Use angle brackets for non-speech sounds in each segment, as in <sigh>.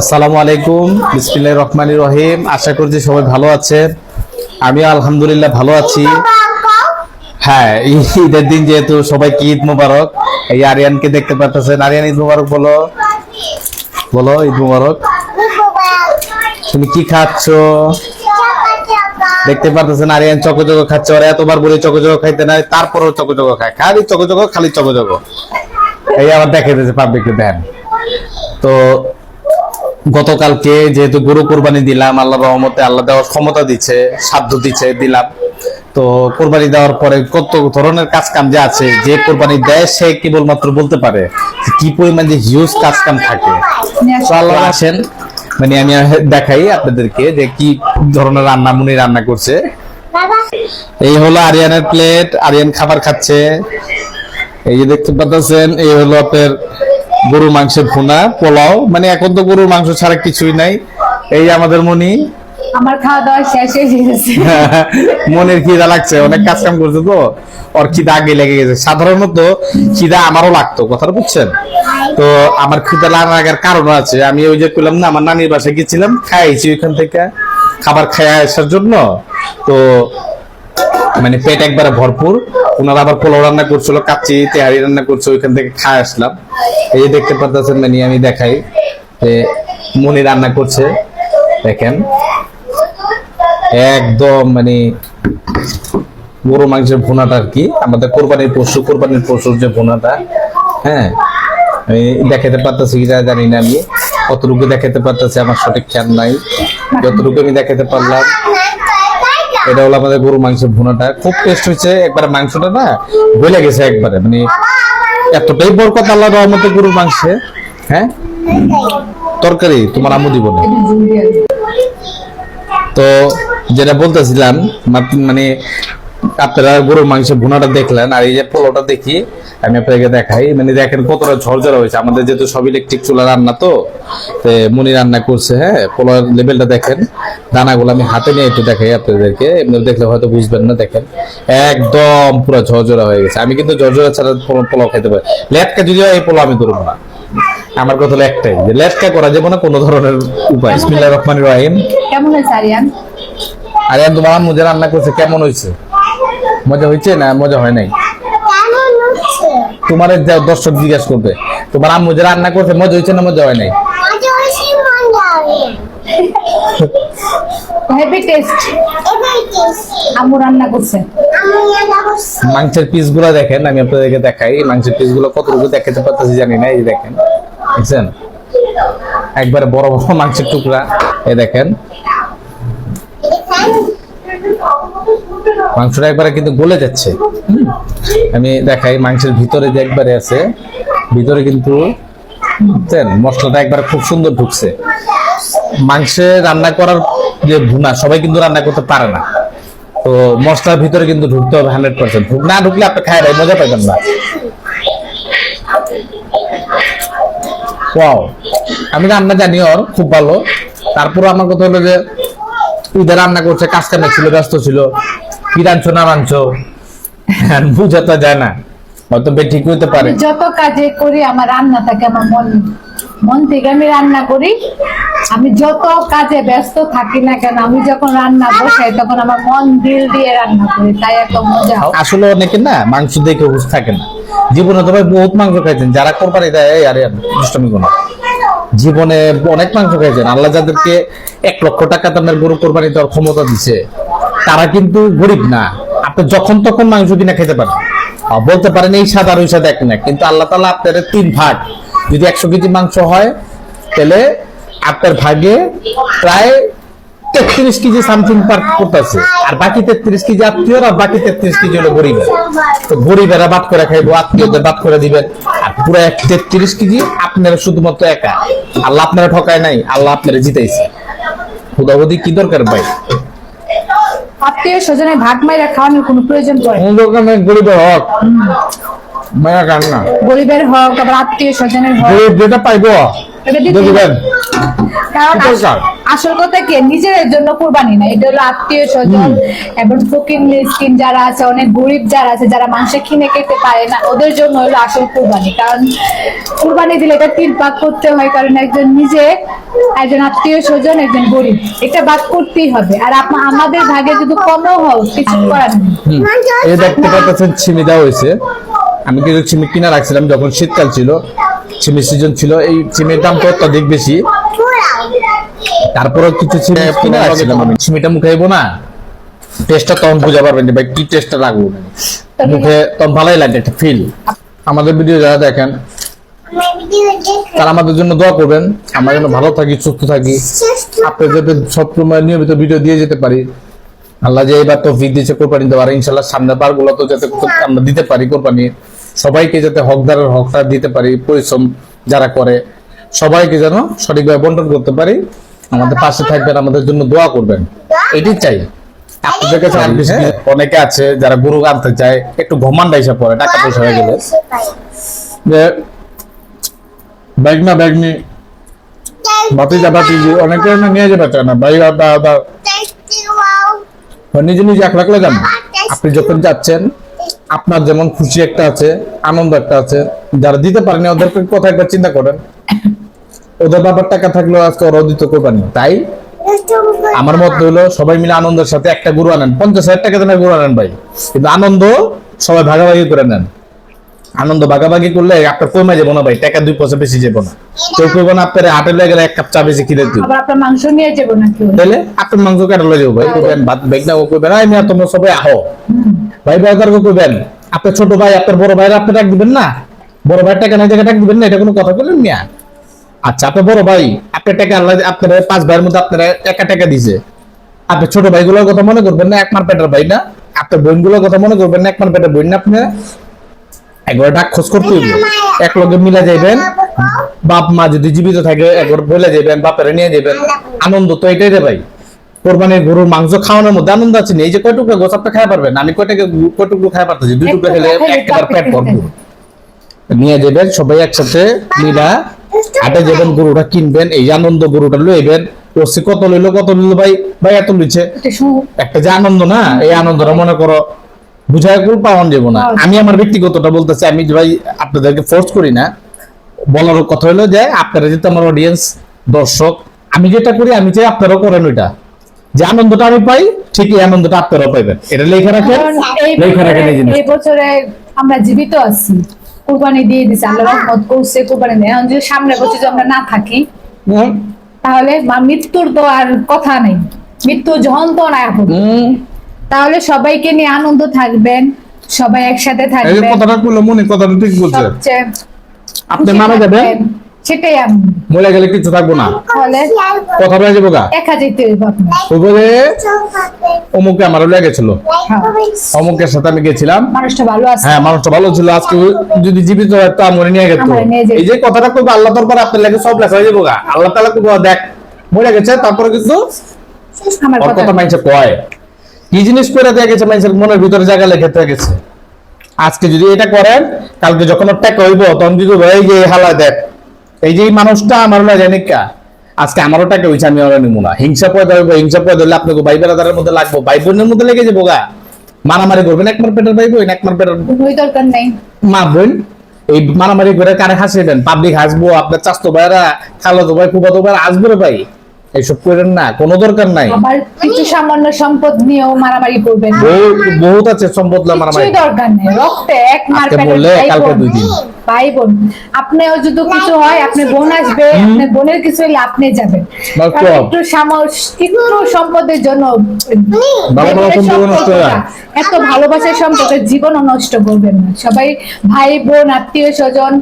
আসসালামু আলাইকুম, বিসমিল্লাহির রহমানির রহিম। আশা করছি সবাই ভালো আছেন আমিও আলহামদুলিল্লাহ ভালো আছি। হ্যাঁ ঈদের দিন যেহেতু সবাইকে ঈদ মোবারক, এই আরিয়ানকে দেখতে পাচ্ছেন আরিয়ান, ঈদ মোবারক বলো। বলো, ঈদ মোবারক। তুমি কি খাচ্ছ? দেখতে পাচ্ছেন আরিয়ান চকো চকো খাচ্ছে। ওরা এতবার বলে চকো চকো খাইতে না তারপরেও চকো চকো খায়। খালি চকো চকো, খালি চকো চকো। এই আবার দেখে দিয়েছে পাবলিককে দেন। তো গতকালকে যেহেতু গরু কোরবানি দিলাম, আল্লাহ রহমতে আল্লাহ দেওয়ার ক্ষমতা দিচ্ছে, সাধ্য দিচ্ছে, দিলাম। তো কোরবানি দেওয়ার পরে কত ধরনের কাজ কাম যে আছে, যে কোরবানি দেয় সে কেবলমাত্র বলতে পারে কি পরিমাণ যে হিউজ কাজ কাম থাকে আল্লাহ আসেন মানে আমি দেখাই আপনাদেরকে যে কি ধরনের রান্না মুনি রান্না করছে। এই হলো আরিয়ানের প্লেট আরিয়ান খাবার খাচ্ছে। এই যে দেখতে পাচ্ছেন, এই হলো আপনার গরু মাংসের ভুনা পোলাও মানে এখন তো গরুর মাংস ছাড়া কিছুই নাই। এই আমাদের মনি আমার খাওয়া দাওয়া শেষ হয়ে গেছে। <laughs> মনের খিদা লাগছে অনেক কাজ কাম করছে তো। ওর খিদা আগে লেগে গেছে। সাধারণত খিদা আমারও লাগতো কথাটা বুঝছেন? তো আমার খিদা লাগার কারণ আছে। আমি ওই যে করলাম না আমার নানির বাসায় গেছিলাম খাইছি ওইখান থেকে। খাবার খাইয়া আসার জন্য। তো মানে পেট একবারে ভরপুর। ওনারা আবার পোলাও রান্না করছিল, কাচ্চি, তেহারি রান্না করছে, ওইখান থেকে খায় আসলাম। এই যে দেখতে পাচ্ছেন মানে আমি দেখাই যে মনি রান্না করছে। দেখেন। একদম মানে গরু মাংসের ভুনাটা আর কি। আমাদের কোরবানির পশু, কোরবানির পশুর যে ভুনাটা হ্যাঁ? আমি দেখাতে পারতেছি কি জানি না আমি। কতটুকু দেখাতে পারতেছি আমার সঠিক খেয়াল নাই। যতটুকু আমি দেখাতে পারলাম এটা হলো আমাদের গরু মাংসের ভুনাটা। খুব টেস্ট হয়েছে, একবারে মাংসটা না গলে গেছে একবারে মানে এতটাই বরকত আল্লাহ রহমতে গরু মাংসে। হ্যাঁ? তরকারি তোমার আম্মু দিব না। তো যেটা বলতেছিলাম মানে আপনারা গরুর মাংসের ভুনাটা দেখলেন আর এই যে পোলোটা দেখি আমি আপনাকে দেখাই। মানে দেখেন কতটা ঝরঝরা হয়েছে। আমাদের যেহেতু সব ইলেকট্রিক চুলা রান্না তো মুনি রান্না করছে হ্যাঁ? পোলার লেভেলটা দেখেন। দানাগুলো আমি হাতে নিয়ে একটু দেখাই আপনাদেরকে। এমনি দেখলে হয়তো বুঝবেন না দেখেন। একদম পুরো ঝরঝরা হয়ে গেছে। আমি কিন্তু ঝরঝরা ছাড়া পোলাও- খেতে পারি। লেটকা যদিও এই পোলাও আমি করব না। আমার কথা হলো একটাই যে লেটকা করা যাবে না কোনো ধরনের উপায়। বিসমিল্লাহ রহমান রহিম। কেমন হয়েছে আরিয়ান? আরে তোমার যে রান্না করছে কেমন হয়েছে? মজা হয়েছে না মজা হয় নাই? তোমার যা দর্শক জিজ্ঞাসা করবে। তোমার আম্মু যে রান্না করছে মজা হয়েছে না মজা হয় নাই? হেভি টেস্ট আম্মু রান্না করছে। মাংসের পিসগুলো দেখেন আমি আপনাদেরকে দেখাই। মাংসের পিসগুলো কতটুকু দেখাতে পারতেছি জানি না এই যে দেখেন। বুঝছেন? একবারে বড় বড় মাংসের টুকরা এ দেখেন। মাংসটা একবারে কিন্তু গলে যাচ্ছে। আমি দেখাই, মাংসের ভিতরে যে একবারে আছে, ভিতরে কিন্তু মশলাটা একবারে খুব সুন্দর ঢুকছে। মাংসে রান্না করার যে ভুনা, সবাই কিন্তু রান্না করতে পারে না। তো মশলার ভিতরে কিন্তু ঢুকতে হবে হান্ড্রেড পার্সেন্ট। না ঢুকলে আপনি খায় ভাই মজা পাইবেন না। আমি রান্না জানি ওর, খুব ভালো। তারপর আমার কথা হলো যে, ঈদে রান্না করছে, কাজ কামে ছিল, ব্যস্ত ছিল। কি রাঁধছো না রাঁধছো যায় না। হয়তো বে ঠিক হইতে পারে। যত কাজে করি আমার রান্না থাকে আমার মন। মন থেকে আমি রান্না করি। আমি যত কাজে ব্যস্ত থাকি না কেন আমি যখন রান্না বসাই তখন আমার মন দিল দিয়ে রান্না করি। তাই এত মজা। আসলে অনেকে না মাংস দেখে হুশ থাকে না। জীবনে তো ভাই বহুত মাংস খাইছেন। যারা কোরবানি দেয় আরে দুষ্টমি কোনো জীবনে অনেক মাংস খাইছেন। আল্লাহ যাদেরকে এক লক্ষ টাকা দামের গরু কোরবানি দেওয়ার ক্ষমতা দিছে। তারা কিন্তু গরিব না। আপনি যখন তখন মাংস কিনা খেতে পারেন। বলতে পারেন এই আর ওই স্বাদ এক না কিন্তু আল্লাহ তালা আপনার তিন ভাগ। যদি একশো কেজি মাংস হয়, তাহলে আপনার ভাগে প্রায় তেত্রিশ কেজি সামথিং পার করতেছে আর বাকি তেত্রিশ কেজি আত্মীয় আর বাকি তেত্রিশ কেজি হলো গরিবের। তো গরিবেরা বাদ করে খাইবো, আত্মীয়দের বাদ করে দিবেন। আর পুরো এক তেত্রিশ কেজি আপনারা শুধুমাত্র একা। আল্লাহ আপনারা ঠকায় নাই, আল্লাহ আপনারা জিতাইছে। খুদাবদি কি দরকার ভাই? আত্মীয় স্বজনের ভাগ মাইরা খাওয়ানোর কোনো প্রয়োজন পড়ে গরিবের হক। মায়া কান্না। গরিবের হক আবার আত্মীয় স্বজনের হক। যেটা পাইবো। কারণ? আসল কথা কি নিজের জন্য কুরবানি না এটা হলো আত্মীয় স্বজন এবং ফকির মিসকিন যারা আছে অনেক গরিব যারা আছে যারা মানুষে কিনে খেতে পারে না ওদের জন্য হলো আসল কুরবানি। কারণ কুরবানি দিলে এটা তিন ভাগ করতে হয় কারণ একজন নিজে একজন আত্মীয় স্বজন একজন গরিব। এটা ভাগ করতেই হবে। আর আমাদের ভাগে যদি কমও হোক কিছু করার নেই। দেখতে পাচ্ছেন ছিমি দেওয়া হয়েছে। আমি কিছু ছিমি কিনা রাখছিলাম যখন শীতকাল ছিল। ছিমির সিজন ছিল এই ছিমির দাম তো অত্যাধিক বেশি। তারপরে কিছু আমি। ছিমিটা মুখে না? টেস্টটা তখন বুঝা পারবেন ভাই কি টেস্টটা লাগবে? মুখে তখন ভালোই লাগে একটা ফিল আমাদের ভিডিও যারা দেখেন তারা আমাদের জন্য দোয়া করবেন। আমরা যেন ভালো থাকি সুস্থ থাকি। আপনি যাতে সবসময় নিয়মিত ভিডিও দিয়ে যেতে পারি। আল্লাহ যে এবার তৌফিক দিয়েছে কোরবানি দেওয়ার ইনশাল্লাহ সামনে বারগুলো তো যাতে আমরা দিতে পারি কোরবানি। সবাইকে যাতে হকদারের হকটা দিতে পারি পরিশ্রম যারা করে সবাইকে যেন সঠিকভাবে বন্টন করতে পারি। আমাদের পাশে থাকবেন আমাদের জন্য দোয়া করবেন। এটাই চাই। আপনাদের কাছে কিছু- অনেকে আছে যারা গরু আনতে চায় একটু ঘমান্ডা হিসাব করে টাকা পয়সা হয়ে গেলে। যে ব্যাগ না ব্যাগ নি। বাতিজা বাতিজি অনেকে না নিয়ে যাবে চায় না। ভাই দা দা নিজে নিজে এক লাখলে যান। আপনি যখন যাচ্ছেন আপনার যেমন খুশি একটা আছে আনন্দ একটা আছে যারা দিতে পারেনি ওদেরকে কথা একবার চিন্তা করেন। ওদের বাবার টাকা থাকলেও আজকে ওরাও দিতে কোরবানি। তাই? আমার মত হলো সবাই মিলে আনন্দের সাথে একটা গরু আনেন। পঞ্চাশ হাজার টাকা দামের গরু আনেন ভাই। কিন্তু আনন্দ সবাই ভাগাভাগি করে নেন। আনন্দ ভাগাভাগি করলে আপনার কমে যাব না ভাই টাকা দুই পয়সা বেশি যাব না। কেউ কেউ না আপনার হাটে লেগে গেলে এক কাপ চা বেশি কিনে দিব আপনার মাংস নিয়ে যাব নাকি? তাহলে আপনার মাংস কাটা লয়ে যাব ভাই। ভাত বেগ না কইবেন আই মিয়া তোমরা সবাই আহো। ভাই বাজার কইবেন আপনার ছোট ভাই, আপনার বড় ভাইরা আপনি ডাক দিবেন না? বড় ভাইয়ের টাকা নাই টাকা ডাক দিবেন না? এটা কোনো কথা বললেন মিয়া? আচ্ছা আপনার বড় ভাই, আপনার টাকা আল্লাহ আপনার পাঁচ ভাইয়ের মধ্যে আপনার একা টাকা দিছে আপনার ছোট ভাইগুলোর কথা মনে করবেন না, একমার পেটের ভাই না? আপনার বোনগুলোর কথা মনে করবেন না, একমার পেটের বোন না আপনি? একবার ডাক খোঁজ করতে হইব। এক লগে মিলা যাইবেন। বাপ মা যদি জীবিত থাকে, একবার বলে যাবেন বাপের নিয়ে যাবেন আনন্দ তো এটাই রে ভাই। কোরবানির গরুর মাংস খাওয়ানোর মধ্যে আনন্দ আছে না? এই যে কয় টুকরা গোছ আপনি খাই পারবেন? আমি কয় টাকা কয় টুকরো খাই পারতেছি? দুই টুকরা খেলে একবার পেট ভরবো নিয়ে যাবেন সবাই একসাথে মিলা হাটে যাবেন গরুটা কিনবেন এই আনন্দ গরুটা লইবেন। রসি কত লইলো কত লইলো? ভাই ভাই এত লইছে। একটা যে আনন্দ না এই আনন্দটা মনে করো বুঝায় কুল পাওয়ান যাব না। আমি আমার ব্যক্তিগতটা বলতেছি আমি ভাই আপনাদেরকে ফোর্স করি না বলার কথা হলো যে আপনারা যেহেতু আমার অডিয়েন্স দর্শক আমি যেটা করি আমি চাই আপনারাও করেন ওইটা। যে আনন্দটা আমি পাই ঠিক এই আনন্দটা আপনারাও পাইবেন। এটা লেখা রাখেন লেখা রাখেন এই জিনিস এই বছরে আমরা জীবিত আছি। কুরবানি দিয়ে দিছে আল্লাহ রহমত করছে কুরবানি দিয়ে। যদি সামনে বছর যদি আমরা না থাকি তাহলে মা- মৃত্যুর তো আর কথা নেই। মৃত্যু যখন তো না এখন। হুম। তাহলে সবাইকে নিয়ে আনন্দ থাকবেন সবাই একসাথে এই থাকবেন। কথাটা করল মনে কথাটা ঠিক বলছে। আপনি মারা যাবেন। থাকবেন। সেটাই আমি। মরে গেলে কিছু থাকব না। কথা বলে যাব গা। একা যেতে অমুকে লেগেছিল অমুকের সাথে আমি গেছিলাম। মানুষটা ভালো আছে। হ্যাঁ মানুষটা ভালো ছিল। আজকে যদি জীবিত হয় তো আমরে নিয়ে গেত। এই যে কথাটা করব আল্লাহ দরবার আপনার লাগে সব লেখা হয়ে যাব গা। আল্লাহ তালা করব দেখ মরে গেছে তারপরে কিন্তু কথা মানুষে কয়। কি জিনিস করে দেয়া গেছে মানুষের মনের ভিতরে জায়গা লেখে দেয়া গেছে। আজকে যদি এটা করেন কালকে যখন টাকা হইব তখন যদি বলে, এই যে হালা দেখ এই যে মানুষটা আমার হলো জানিকা আজকে আমারও টাকা হয়েছে আমি ওরা নিবো না। হিংসা পয়দা হইব হিংসা পয়দা হলে আপনাকে ভাই বেড়াদারের মধ্যে লাগবো। ভাই বোনের মধ্যে লেগে যাব গা। মারামারি করবেন একমার পেটের ভাই বোন একমার পেটের দরকার নেই। মা বোন এই মারামারি করে কারে হাসিবেন? পাবলিক হাসবো আপনার চাস্তো ভাইরা খালো তো ভাই ফুফাতো ভাইরা আসবে ভাই। এইসব করেন না কোনো দরকার নাই। আবার কিছু সামান্য সম্পদ নিয়েও মারামারি করবেন। বহুত আছে সম্পদ লয় মারামারি। কিছুই দরকার নেই। রক্তে এক মার বললে কালকে দুই দিন। ভাই বোন। আপনিও যদি কিছু হয় আপনি বোন আসবে আপনার বোনের কিছু হলে আপনি যাবেন। একটু সাম- একটু সম্পদের জন্য হয়। এত ভালোবাসার সম্পর্কে জীবনও নষ্ট করবেন না। সবাই ভাই বোন আত্মীয় স্বজন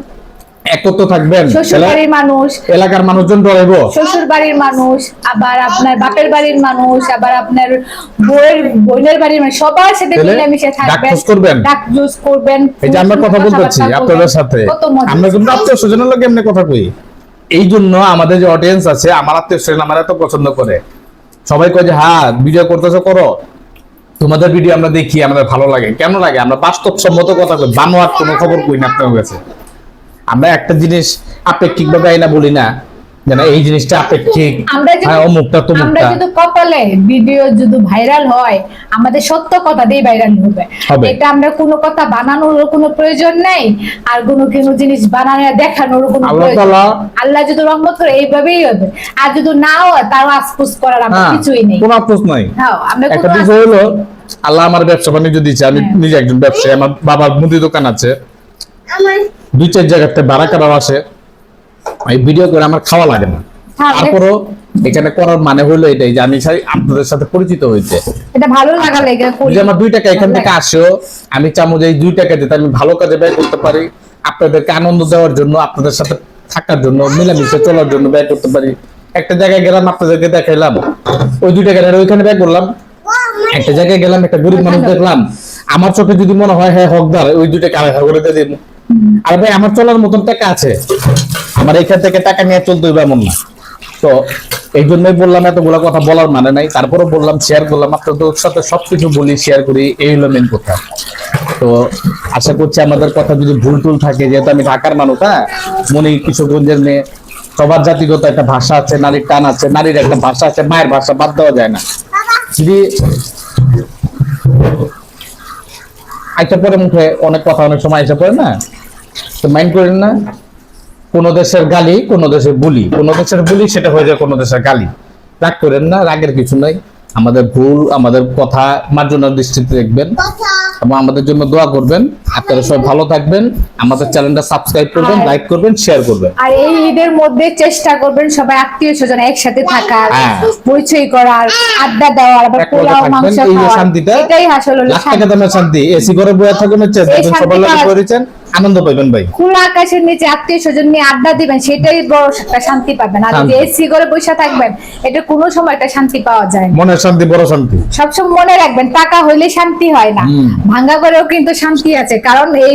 একত্র থাকবেন। শ্বশুর এলা- বাড়ির মানুষ। এলাকার মানুষজন ডরাইব শ্বশুর বাড়ির মানুষ আবার আপনার বাপের বাড়ির মানুষ আবার আপনার বোনের বাড়ির মানুষ সবার সাথে মিলেমিশে থাকবেন। করবেন? করবেন এই যে আমরা কথা বলতেছি আপনাদের সাথে। আমরা কিন্তু আত্মীয় স্বজনের লোক এমনি কথা কই। এই জন্য আমাদের যে অডিয়েন্স আছে আমার আত্মীয় স্বজন আমার এত পছন্দ করে। সবাই কয় যে হ্যাঁ ভিডিও করতেছো করো। তোমাদের ভিডিও আমরা দেখি আমাদের ভালো লাগে। কেন লাগে? আমরা বাস্তবসম্মত কথা কই। বানোয়ার কোনো খবর কই না আপনার কাছে? আমরা একটা জিনিস আপেক্ষিক ভাবে আইনা বলি না যে না এই জিনিসটা আপেক্ষিক। আমরা যদি হ্যাঁ অমুকটা আমরা যদি কপালে ভিডিও যদি ভাইরাল হয় আমাদের সত্য কথা দিয়ে ভাইরাল হবে। এটা আমরা কোনো কথা বানানোর কোনো প্রয়োজন নেই আর কোনো কোনো জিনিস বানানো দেখানোর কোনো আল্লাহ প্রয়োজন আল্লাহ যদি রহমত করে এইভাবেই হবে। আর যদি না হয় তাও আসপুস করার আমার হ্যাঁ কিছুই নেই। কোনো আফসোস নাই। হ্যাঁ আমরা কোনো হলো আল্লাহ আমার ব্যবসা বাণিজ্য দিচ্ছে আমি হ্যাঁ। নিজে একজন ব্যবসায়ী আমার বাবার মুদি দোকান আছে। দুই চার জায়গাতে ভাড়া করাও আসে এই ভিডিও করে আমার খাওয়া লাগে না। হ্যাঁ, তারপরও এখানে করার মানে হলো এটাই যে আমি আপনাদের সাথে পরিচিত হইতে এটা ভালো লাগা লেগে যে আমার দুই টাকা এখান থেকে আসেও আমি চামো যে এই দুই টাকা দিতে আমি ভালো কাজে ব্যয় করতে পারি। আপনাদেরকে আনন্দ দেওয়ার জন্য আপনাদের সাথে থাকার জন্য মিলামিশে চলার জন্য ব্যয় করতে পারি। একটা জায়গায় গেলাম আপনাদেরকে দেখাইলাম। ওই দুই টাকা ওইখানে ব্যয় করলাম। একটা জায়গায় গেলাম একটা গরিব মানুষ দেখলাম। আমার চোখে যদি মনে হয় হ্যাঁ হকদার ওই দুই টাকা আড়াই করে দিয়ে আর ভাই, আমার চলার মতন টাকা আছে। আমার এখান থেকে টাকা নিয়ে চলতে হইবে এমন না। তো এই জন্যই বললাম, এতগুলো কথা বলার মানে নাই। তারপরে বললাম শেয়ার করলাম। আপনাদের সাথে সবকিছু বলি শেয়ার করি, এই হলো মেন কথা। তো আশা করছি আমাদের কথা যদি ভুল টুল থাকে, যেহেতু আমি ঢাকার মানুষ হ্যাঁ? মনে কিশোরগঞ্জের মেয়ে সবার জাতিগত একটা ভাষা আছে, নারীর টান আছে, নারীর একটা ভাষা আছে, মায়ের ভাষা বাদ দেওয়া যায় না। যদি একটা পরে মুখে অনেক কথা, অনেক সময় এসে পড়ে না? তো মাইন্ড করেন না কোন দেশের গালি কোন দেশের বুলি। কোন দেশের বুলি সেটা হয়ে যায় কোন দেশের গালি। রাগ করেন না রাগের কিছু নাই। আমাদের ভুল আমাদের কথা মার্জনার দৃষ্টিতে দেখবেন। এবং আমাদের জন্য দোয়া করবেন। আপনারা সবাই ভালো থাকবেন। আমাদের চ্যানেলটা সাবস্ক্রাইব করবেন লাইক করবেন শেয়ার করবেন। আর এই ঈদের মধ্যে চেষ্টা করবেন সবাই আত্মীয় স্বজন একসাথে থাকার হ্যাঁ। পরিচয় করার আড্ডা দেওয়ার আবার পোলাও মাংস খাওয়ার। এটাই আসলে শান্তি। শান্তি। এসি করে থাকবেন হচ্ছে দেখবেন সবার শান্তিটা- করেছেন আনন্দ পাবেন ভাই। খোলা আকাশের নিচে আত্মীয় স্বজন নিয়ে আড্ডা দিবেন সেটাই বড় একটা শান্তি পাবেন। আর যদি এসি করে বসে থাকবেন এটা কোনো সময় একটা শান্তি পাওয়া যায় মনের শান্তি বড় শান্তি। সবসময় মনে রাখবেন টাকা হইলে শান্তি হয় না। ভাঙ্গা করেও কিন্তু শান্তি আছে কারণ এই